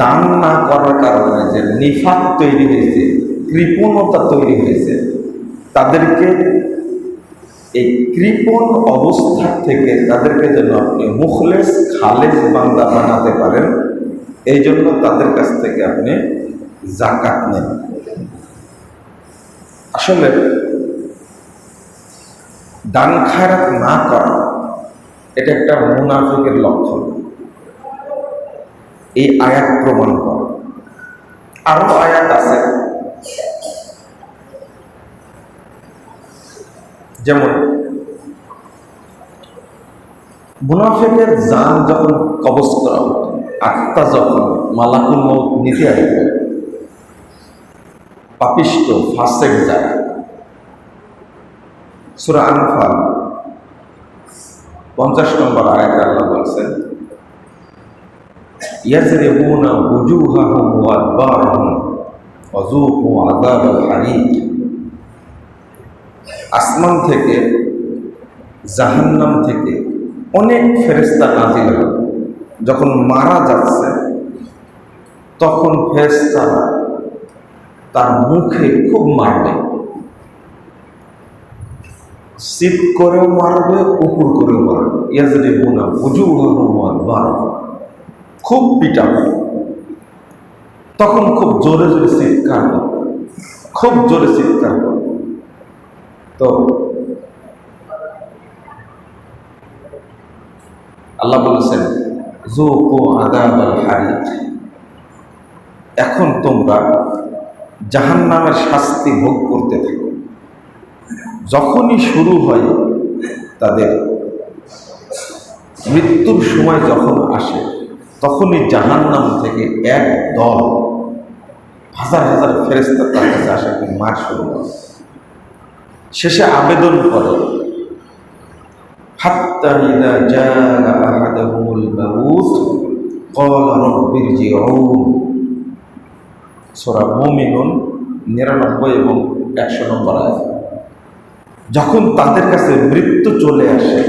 দান না করার কারণে যে নিফাক তৈরি হয়েছে, কৃপণতা তৈরি হয়েছে, তাদেরকে এই কৃপণ অবস্থা থেকে তাদেরকে যেন আপনি মুখলেস খালেজ বান্দা বানাতে পারেন, এই জন্য তাদের কাছ থেকে আপনি জাকাত নেন। আসলে দান খায়রাত না করা, এটা একটা মুনাফিকের লক্ষণ। এই আয়াত প্রমাণ করে। আরও আয়াত আছে। যেমন, মুনাফিকের যান যখন কবজ করা হতো, আত্মা যখন মালাকুল মৌত নিতে আসবে, পাপিষ্ট, ফাসেক যায় সুরা আনফাল, পঞ্চাশ নম্বর আয়াত আল্লাহ বলছেন ইয়াজরিবুনা বুজুহাহুম ওয়া আদবারহুম ওয়াযুকু আযাবাল আসমান থেকে, জাহান্নাম থেকে অনেক ফেরেস্তা নাজিল যখন মারা যাচ্ছে, তখন ফেরেস্তারা তার মুখে খুব মারবে। শীত করেও মারবে, উকুর করেও মারবে। ইয়াজরে বোনা বুঝু বার খুব পিটাবে তখন খুব জোরে জোরে চিৎকার খুব জোরে চিৎকার তো আল্লাহ বলেছেন জুকু আদাব আল এখন তোমরা জাহান নামের শাস্তি ভোগ করতে থাকো। যখনই শুরু হয় তাদের মৃত্যুর সময় যখন আসে তখনই জাহান নাম থেকে এক দল হাজার হাজার ফেরেস্তা তার কাছে আসে মার শুরু করে শেষে আবেদন করে حتى إذا جاء أحدهم الموت قال رب ارجعون সূরা মুমিনুন নিরানব্বই এবং একশো নম্বর আয়াত যখন তাদের কাছে মৃত্যু চলে আসে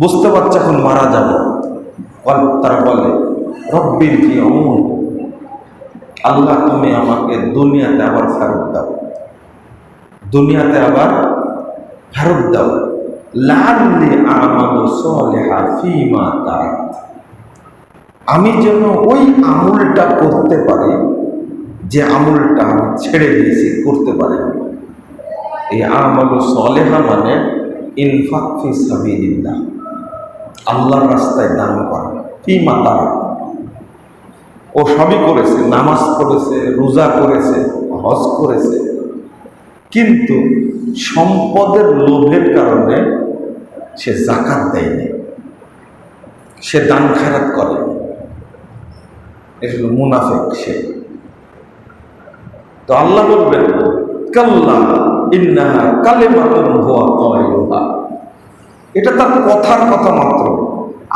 বুঝতে পারছে এখন মারা যাব তারা বলে রব্বির কি অমন আল্লাহ তুমি আমাকে দুনিয়াতে আবার ফেরত দাও। দুনিয়াতে আবার ফেরত দাও। লাল্লি আমালু সলিহা ফিমা তারাত আমি যেন ওই আমলটা করতে পারি, যে আমলটা আমি ছেড়ে দিয়েছি, করতে পারি এই আমালু সলেহা মানে ইনফাক ফি সাবিলিল্লাহ, আল্লাহর রাস্তায় দান করা। ফিমা তারাত ও সবই করেছে, নামাজ পড়েছে, রোজা করেছে, হজ করেছে। কিন্তু সম্পদের লোভের কারণে সে জাকাত দেয়নি। সে দান খারাত করে। এটা মুনাফেক সে। তো আল্লাহ বলবেন, কাল্লা ইন্নাহা কালেমাতুন হুয়া কায়ুহা এটা তার কথার কথা মাত্র।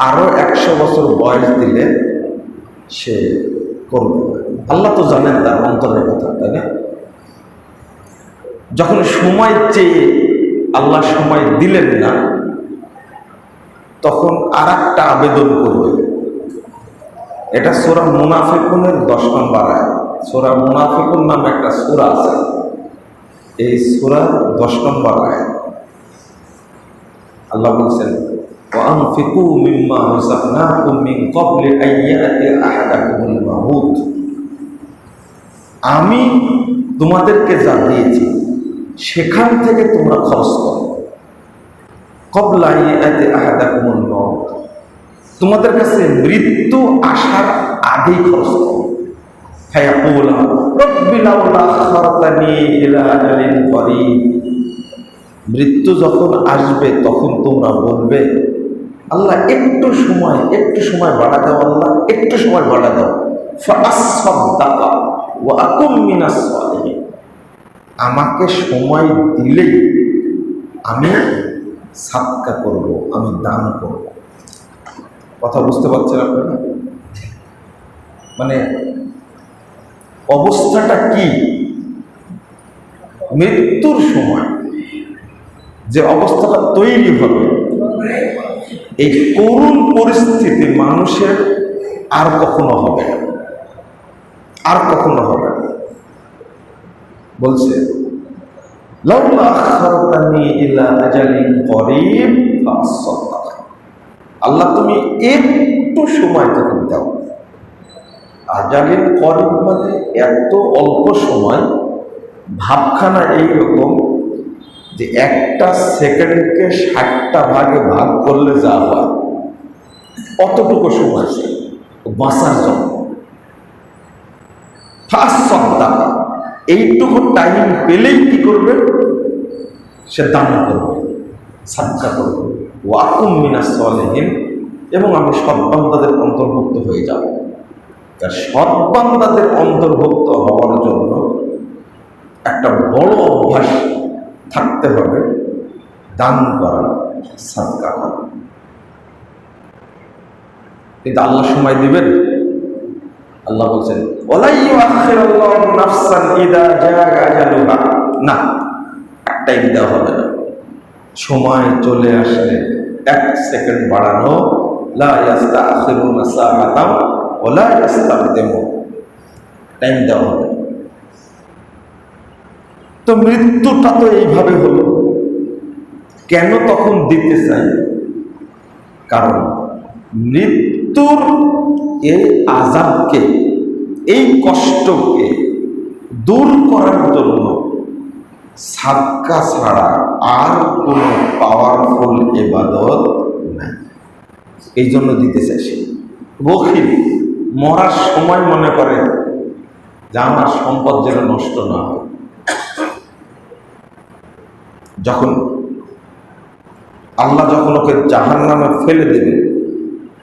আরও একশো বছর বয়স দিলে সে করবে আল্লাহ তো জানেন তার অন্তরের কথা, তাই না? যখন সময় চেয়ে আল্লাহ সময় দিলেন না, তখন আর একটা আবেদন করবে। এটা সোরা মুনাফিকুনের দশ নম্বর আয় সোরা মুনাফিকুন নামে একটা সুরা আছে। এই সুরা দশ নম্বর আয় আল্লাহ বলছেন وأنفقوا مما رزقناكم من قبل أن يأتي أحدكم الموت আমি তোমাদেরকে যা দিয়েছি সেখান থেকে তোমরা খরচ করো কবলাই এতে আহাদা কুমল তোমাদের কাছে মৃত্যু আসার আগেই খরচ করো হ্যাঁ পোলা মৃত্যু যখন আসবে তখন তোমরা বলবে আল্লাহ একটু সময় একটু সময় বাড়া দাও আল্লাহ, একটু সময় বাড়া দাও আমাকে সময় দিলেই আমি সাতকা করব, আমি দান করব। কথা বুঝতে পারছেন আপনারা? মানে অবস্থাটা কি? মৃত্যুর সময় যে অবস্থাটা তৈরি হবে এই করুণ পরিস্থিতি মানুষের আর কখনো হবে আর কখনো হবে বলছে আল্লাহ, তুমি একটু সময় তখন দাও। আজালিন করিব মানে এত অল্প সময়, ভাবখানা এইরকম যে একটা সেকেন্ডকে ষাটটা ভাগে ভাগ করলে যা হয়, অতটুকু সময় বাঁচার জন্য। ফার্স্ট সপ্তাহ, এইটুকু টাইম পেলেই কি করবে? সে দান করবে, সাদকা করবে। ওয়াকুম মিনা সলেহীন, এবং আমি সৎবান্দাদের অন্তর্ভুক্ত হয়ে যাব। তার সৎবান্দাদের অন্তর্ভুক্ত হওয়ার জন্য একটা বড় অভ্যাস থাকতে হবে, দান করা সাদকা করা। কিন্তু আল্লাহ সময় দিবেন? আল্লাহ বলছেন না টাইম দেওয়া হবে না। সময় চলে আসলে এক সেকেন্ড বাড়ানো টাইম দেওয়া হবে। তো মৃত্যুটা তো এইভাবে হলো। কেন তখন দিতে চাই? কারণ মৃত্যুর এই আজাবকে এই কষ্টকে দূর করার জন্য সাদকা ছাড়া আর কোনো পাওয়ারফুল এবাদত নাই। এই জন্য দিতে চাইছে বখিল, মরার সময় মনে করে যে আমার সম্পদ যেন নষ্ট না হয়। যখন আল্লাহ যখন ওকে জাহান নামে ফেলে দেবে,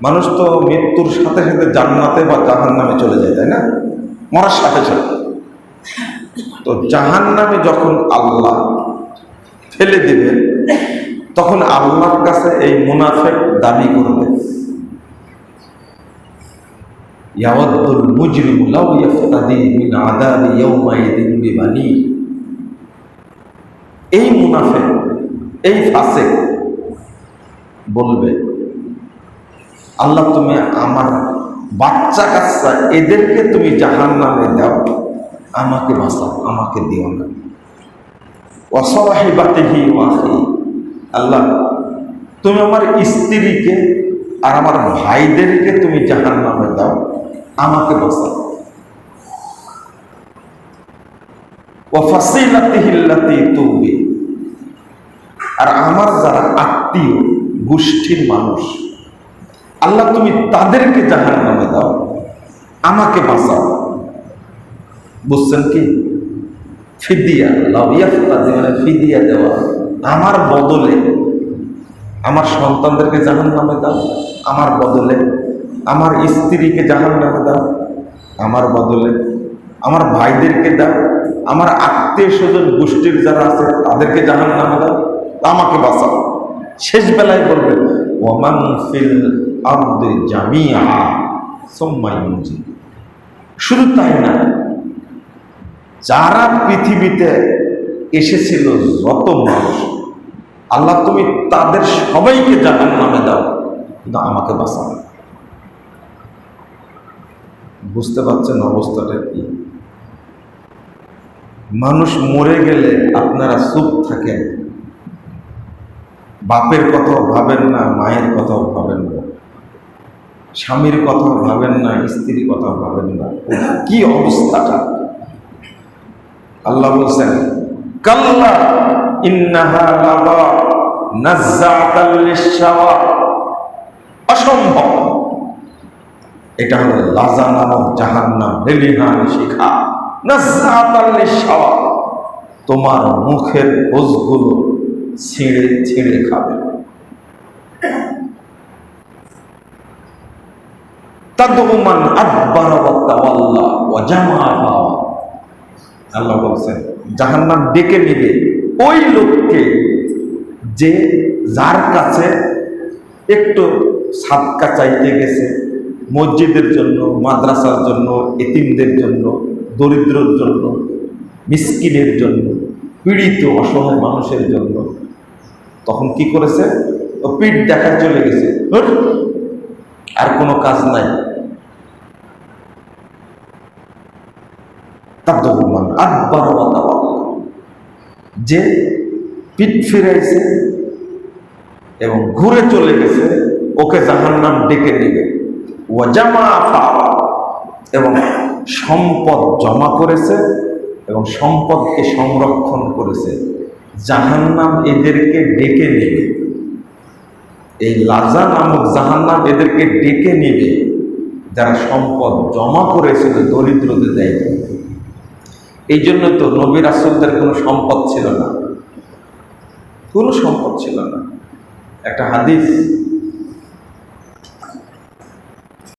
মানুষ তো মৃত্যুর সাথে সাথে জান্নাতে বা জাহান নামে চলে যায়, তাই না? মরার সাথে সাথে। তো জাহান নামে যখন আল্লাহ ফেলে দেবে, তখন আল্লাহর কাছে এই মুনাফেক দাবি করবে। ইয়াওয়াদ্দুল মুজরিমু লাউ ইয়াফতাদি মিন আযাবি ইয়াওমাইদিন বিবানি এই মুনাফেক এই ফাসেক বলবে, আল্লাহ, তুমি আমার বাচ্চা কাচ্চা এদেরকে তুমি জাহান নামে দাও, আমাকে বাঁচাও, আমাকে দিও না। অসহাহিবাতেহি ওয়াহি আল্লাহ, তুমি আমার স্ত্রীকে আর আমার ভাইদেরকে তুমি জাহান নামে দাও, আমাকে বাঁচাও। ওয়াফাসিলাতিহিল্লাতি তুবি আর আমার যারা আত্মীয়, গোষ্ঠীর মানুষ, আল্লাহ তুমি তাদেরকে জাহান নামে দাও, আমাকে বাঁচাও। বুঝছেন কি? ফিদিয়া লাভিয়া মানে ফিদিয়া দেওয়া। আমার বদলে আমার সন্তানদেরকে জাহান নামে দাও, আমার বদলে আমার স্ত্রীকে জাহান নামে দাও, আমার বদলে আমার ভাইদেরকে দাও, আমার আত্মীয় স্বজন গোষ্ঠীর যারা আছে, তাদেরকে জাহান নামে দাও। আমাকে বাঁচাও। শেষ বেলায় বলবে ওমান ফিল জামিয়া সোম্মাই শুধু তাই না, যারা পৃথিবীতে এসেছিল যত মানুষ, আল্লাহ তুমি তাদের সবাইকে জাহান নামে দাও, কিন্তু আমাকে বাঁচাও। বুঝতে পারছেন অবস্থাটা কি? মানুষ মরে গেলে আপনারা চুপ থাকেন। বাপের কথাও ভাবেন না, মায়ের কথাও ভাবেন না। স্বামীর কথাও ভাবেন না, স্ত্রীর কথাও ভাবেন না। কি অবস্থাটা? আল্লাহ বলছেন, কাল্লা ইন্নাহা লাযা নাজ্জাতাল অসম্ভব। এটা হলো লাজা নামক জাহান্নাম রেলিহান শিখা। নাজ্জাতাল লিশাওয়া তোমার মুখের কোষগুলো ছিঁড়ে ছিঁড়ে খাবে। তাদমান আল্লাহ বলছেন, জাহান্নাম ডেকে নিবে ওই লোককে যে যার কাছে একটু সাদকা চাইতে গেছে, মসজিদের জন্য, মাদ্রাসার জন্য, এতিমদের জন্য, দরিদ্রর জন্য, মিসকিনের জন্য, পীড়িত, অসহায় মানুষের জন্য। তখন কি করেছে? ও পিঠ দেখার চলে গেছে। আর কোনো কাজ নাই। যে পিঠ ফিরাইছে এবং ঘুরে চলে গেছে, ওকে জাহান্নাম ডেকে নেবে। ও জামা এবং সম্পদ জমা করেছে এবং সম্পদকে সংরক্ষণ করেছে। জাহান্নাম এদেরকে ডেকে নেবে। এই লাজা নামক জাহান্নাম এদেরকে ডেকে নেবে। যারা সম্পদ জমা করেছিল দরিদ্রদের দেয়। এই জন্য তো নবীর আসলদের কোনো সম্পদ ছিল না। কোনো সম্পদ ছিল না। একটা হাদিস